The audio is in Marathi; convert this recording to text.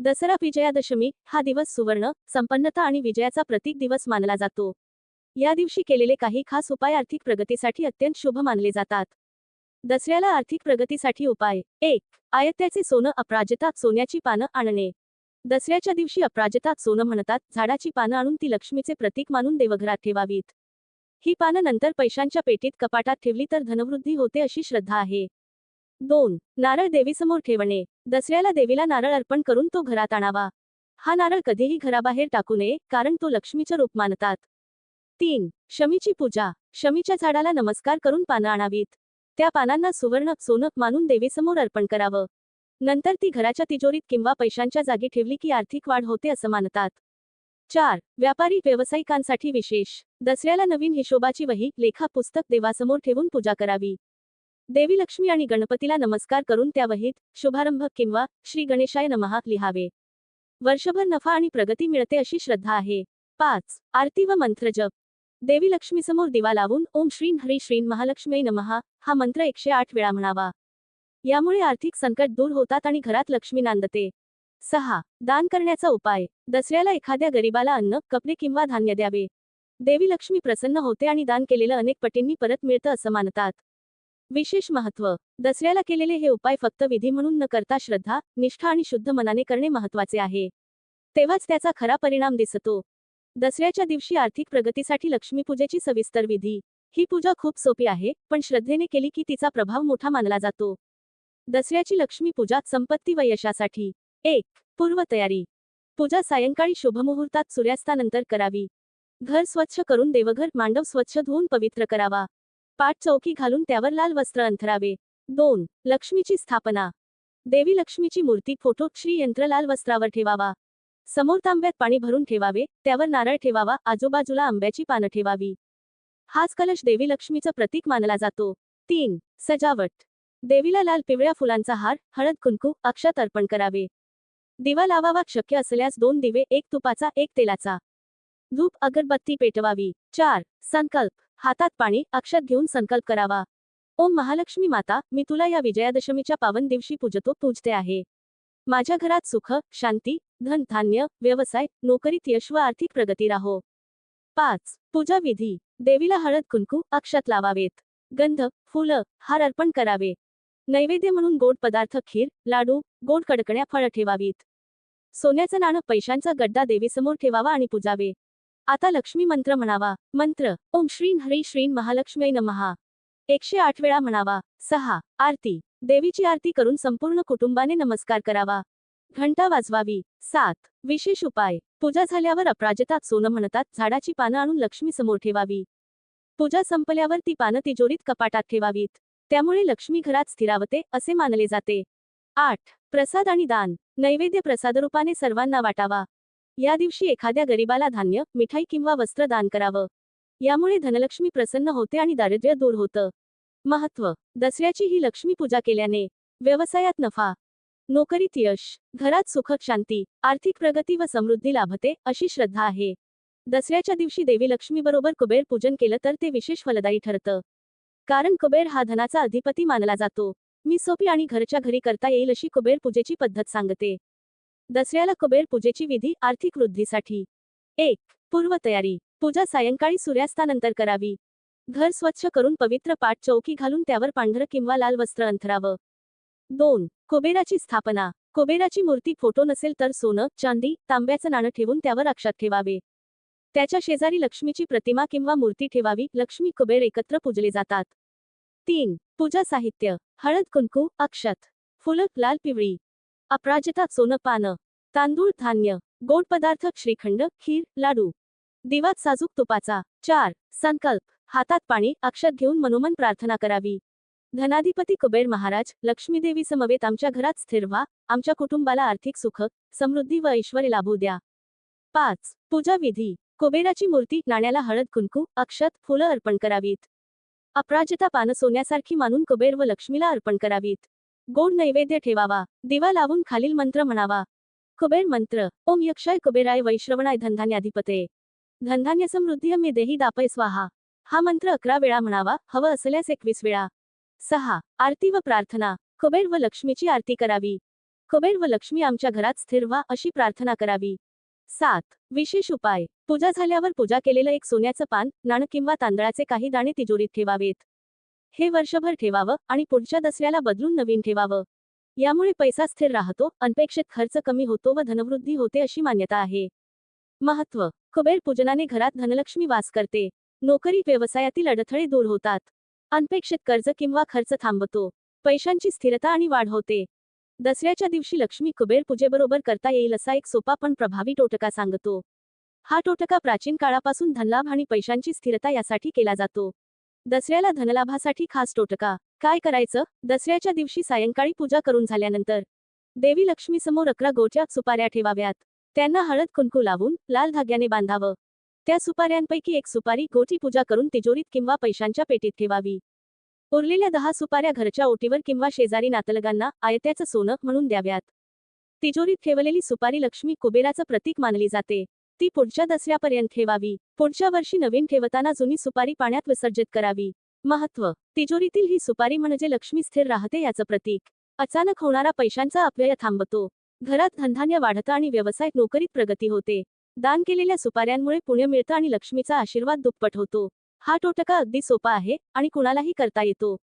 दसरा विजयादशमी हा दिवस सुवर्ण संपन्नता आणि विजयाचा प्रतीक दिवस मानला जातो. या दिवशी केलेले काही खास उपाय आर्थिक प्रगतीसाठी अत्यंत शुभ मानले जातात. दसऱ्याला आर्थिक प्रगतीसाठी उपाय. एक आयत्याचे सोनं अपराजितात सोन्याची पानं आणणे. दसऱ्याच्या दिवशी अपराजितात सोनं म्हणतात झाडाची पानं आणून ती लक्ष्मीचे प्रतीक मानून देवघरात ठेवावीत. ही पानं नंतर पैशांच्या पेटीत कपाटात ठेवली तर धनवृद्धी होते अशी श्रद्धा आहे. दोन. नारळ देवीसमोर ठेवणे. दसऱ्याला देवीला नारळ अर्पण करून तो घरात आणावा. हा नारळ कधीही घराबाहेर टाकू नये कारण तो लक्ष्मीचं रूप मानतात. तीन. शमीची पूजा. शमीच्या झाडाला नमस्कार करून पानं आणावीत. त्या पानांना सुवर्ण सोनं मानून देवीसमोर अर्पण करावं. नंतर ती घराच्या तिजोरीत किंवा पैशांच्या जागी ठेवली की आर्थिक वाढ होते असं मानतात. चार. व्यापारी व्यावसायिकांसाठी विशेष. दसऱ्याला नवीन हिशोबाची वही लेखा पुस्तक देवासमोर ठेवून पूजा करावी. देवी लक्ष्मी आणि गणपतीला नमस्कार करून त्या वहीत शुभारंभ किंवा श्री गणेशाय नमहा लिहावे. वर्षभर नफा आणि प्रगती मिळते अशी श्रद्धा आहे. पाच आरती व मंत्रजप देवी लक्ष्मीसमोर दिवा लावून ओम श्रीन हरी श्रीन महालक्ष्मी नमहा हा मंत्र एकशे आठ वेळा म्हणावा. यामुळे आर्थिक संकट दूर होतात आणि घरात लक्ष्मी नांदते. सहा दान करण्याचा उपाय. दसऱ्याला एखाद्या गरीबाला अन्न कपडे किंवा धान्य द्यावे. देवी लक्ष्मी प्रसन्न होते आणि दान केलेलं अनेक पटींनी परत मिळतं असं मानतात. विशेष महत्त्व दसऱ्याला केलेले हे उपाय फक्त विधी म्हणून न करता श्रद्धा निष्ठा आणि शुद्ध मनाने करणे महत्त्वाचे आहे. तेव्हाच त्याचा खरा परिणाम दिसतो. दसऱ्याच्या दिवशी आर्थिक प्रगतीसाठी लक्ष्मीपूजेची सविस्तर विधी. ही पूजा खूप सोपी आहे पण श्रद्धेने केली की तिचा प्रभाव मोठा मानला जातो. दसऱ्याची लक्ष्मी पूजा संपत्ती व यशासाठी. एक पूर्वतयारी. पूजा सायंकाळी शुभमुहूर्तात सूर्यास्तानंतर करावी. घर स्वच्छ करून देवघर मांडव स्वच्छ धुवून पवित्र करावा. पाठ चौकी घालून त्यावर लाल वस्त्र अंथरावे. दोन लक्ष्मीची स्थापना. देवी लक्ष्मीची मूर्ती फोटो श्री यंत्र लाल वस्त्रावर ठेवावा. समोर तांब्यात पाणी भरून ठेवावे त्यावर नारळ ठेवावा आजूबाजूला आंब्याची पानं ठेवावी. हाच कलश देवी लक्ष्मीचं प्रतीक मानला जातो. तीन सजावट. देवीला लाल पिवळ्या फुलांचा हार हळद कुंकू अक्षत अर्पण करावे. दिवा लावावा शक्य असल्यास दोन दिवे एक तुपाचा एक तेलाचा. धूप अगरबत्ती पेटवावी. चार संकल्प. हातात पाणी अक्षत घेऊन संकल्प करावा. ओम महालक्ष्मी माता मी तुला या विजयादशमीच्या पावन दिवशी पूजतो पूजते आहे. माझ्या घरात सुख शांती धन धान्य व्यवसाय नोकरीत यश व आर्थिक प्रगती राहो. पाच. पूजा विधी. देवीला हळद कुंकू अक्षत लावावेत. गंध फुलं हार अर्पण करावे. नैवेद्य म्हणून गोड पदार्थ खीर लाडू गोड कडकण्या फळं ठेवावीत. सोन्याचं नाणं पैशांचा गड्डा देवीसमोर ठेवावा आणि पूजावे. आता लक्ष्मी मंत्र म्हणावा. मंत्र ओम श्रीन हरी श्रीन महालक्ष्मी नमहा एकशे आठ वेळा म्हणावा. सहा आरती. देवीची आरती करून संपूर्ण कुटुंबाने नमस्कार करावा. घंटा वाजवावी. सात विशेष उपाय. पूजा झाल्यावर अपराजितात सोनं म्हणतात झाडाची पानं आणून लक्ष्मी समोर ठेवावी. पूजा संपल्यावर ती पानं तिजोरीत कपाटात ठेवावीत. त्यामुळे लक्ष्मी घरात स्थिरावते असे मानले जाते. आठ प्रसाद आणि दान. नैवेद्य प्रसादरूपाने सर्वांना वाटावा. या दिवशी एखाद्या गरीबाला धान्य मिठाई किंवा वस्त्र दान करावं. यामुळे धनलक्ष्मी प्रसन्न होते आणि दारिद्र्य दूर होतं. महत्त्व दसऱ्याची ही लक्ष्मी पूजा केल्याने व्यवसायात नफा नोकरीत यश घरात सुख शांती आर्थिक प्रगती व समृद्धी लाभते अशी श्रद्धा आहे. दसऱ्याच्या दिवशी देवी लक्ष्मीबरोबर कुबेर पूजन केलं तर ते विशेष फलदायी ठरतं. कारण कुबेर हा धनाचा अधिपती मानला जातो. मी सोपी आणि घरच्या घरी करता येईल अशी कुबेर पूजेची पद्धत सांगते. दसऱ्याला कुबेर पूजेची विधी आर्थिक वृद्धीसाठी. एक पूर्वतयारी. पूजा सायंकाळी सूर्यास्तानंतर करावी. घर स्वच्छ करून पवित्र पाठ चौकी घालून त्यावर पांढरं किंवा लाल वस्त्र अंथरावं. दोन कुबेराची स्थापना. कुबेराची मूर्ती फोटो नसेल तर सोनं चांदी तांब्याचं नाणं ठेवून त्यावर अक्षत ठेवावे. त्याच्या शेजारी लक्ष्मीची प्रतिमा किंवा मूर्ती ठेवावी लक्ष्मी कुबेर एकत्र पूजले जातात. तीन पूजा साहित्य. हळद कुंकू अक्षत. फुलं लाल पिवळी. अपराजिता सोनं पानं तांदूळ धान्य गोड पदार्थ श्रीखंड खीर लाडू. दिवात साजूक तुपाचा. चार. संकल्प. हातात पाणी अक्षत घेऊन मनोमन प्रार्थना करावी. धनाधिपती कुबेर महाराज लक्ष्मीदेवी समवेत आमच्या घरात स्थिर व्हा. आमच्या कुटुंबाला आर्थिक सुख समृद्धी व ऐश्वर लाभू द्या. पाच. पूजा विधी. कुबेराची मूर्ती नाण्याला हळद कुंकू अक्षत फुलं अर्पण करावीत. अपराजिता पानं सोन्यासारखी मानून कुबेर व लक्ष्मीला अर्पण करावीत. गोड नैवेद्य ठेवावा. दिवा लावून खालील मंत्र म्हणावा. कुबेर मंत्र. ओम यक्षय कुबेराय वैश्रवणाय धनधान्याधिपते. धनधान्य समृद्धी मी देही दापय स्वाहा. हा मंत्र अकरा वेळा म्हणावा. हवं असल्यास एकवीस वेळा. सहा. आरती व प्रार्थना. कुबेर व लक्ष्मीची आरती करावी. कुबेर व लक्ष्मी आमच्या घरात स्थिर व्हा अशी प्रार्थना करावी. सात. विशेष उपाय. पूजा झाल्यावर पूजा केलेलं एक सोन्याचं पान नाणं किंवा तांदळाचे काही दाणे तिजोरीत ठेवावेत. हे वर्षभर ठेवावं आणि पुढच्या दसऱ्याला बदलून नवीन ठेवावं. यामुळे पैसा स्थिर राहतो अनपेक्षित खर्च कमी होतो व धनवृद्धी होते अशी मान्यता आहे. महत्त्व कुबेर पूजनाने घरात धनलक्ष्मी वास करते. नोकरी व्यवसायातील अडथळे दूर होतात. अनपेक्षित कर्ज किंवा खर्च थांबतो. पैशांची स्थिरता आणि वाढ होते. दसऱ्याच्या दिवशी लक्ष्मी कुबेर पूजेबरोबर करता येईल असा एक सोपा पण प्रभावी टोटका सांगतो. हा टोटका प्राचीन काळापासून धनलाभ आणि पैशांची स्थिरता यासाठी केला जातो. दसऱ्याला धनलाभासाठी खास टोटका. काय करायचं? दसऱ्याच्या दिवशी सायंकाळी पूजा करून झाल्यानंतर. देवी लक्ष्मीसमोर अकरा गोच्या सुपाऱ्या ठेवाव्यात. त्यांना हळद कुंकू लावून लाल धाग्याने बांधावं. त्या सुपाऱ्यांपैकी एक सुपारी गोची पूजा करून तिजोरीत किंवा पैशांच्या पेटीत ठेवावी. उरलेल्या दहा सुपाऱ्या घरच्या ओटीवर किंवा शेजारी नातलगांना आयत्याचं सोनं म्हणून द्याव्यात. तिजोरीत ठेवलेली सुपारी लक्ष्मी कुबेराचं प्रतीक मानली जाते. ती पुढच्या दसऱ्यापर्यंत ठेवावी. पुढच्या वर्षी नवीन ठेवताना जुनी सुपारी पाण्यात विसर्जित करावी. महत्त्व. तिजोरीतील ही सुपारी म्हणजे लक्ष्मी स्थिर राहते याचं प्रतीक. अचानक होणारा पैशांचा अपव्यय थांबतो. घरात धनधान्य वाढतं आणि व्यवसायात नोकरीत प्रगती होते. दान केलेल्या सुपाऱ्यांमुळे पुण्य मिळतं आणि लक्ष्मीचा आशीर्वाद दुप्पट होतो. हा टोटका अगदी सोपा आहे आणि कुणालाही करता येतो.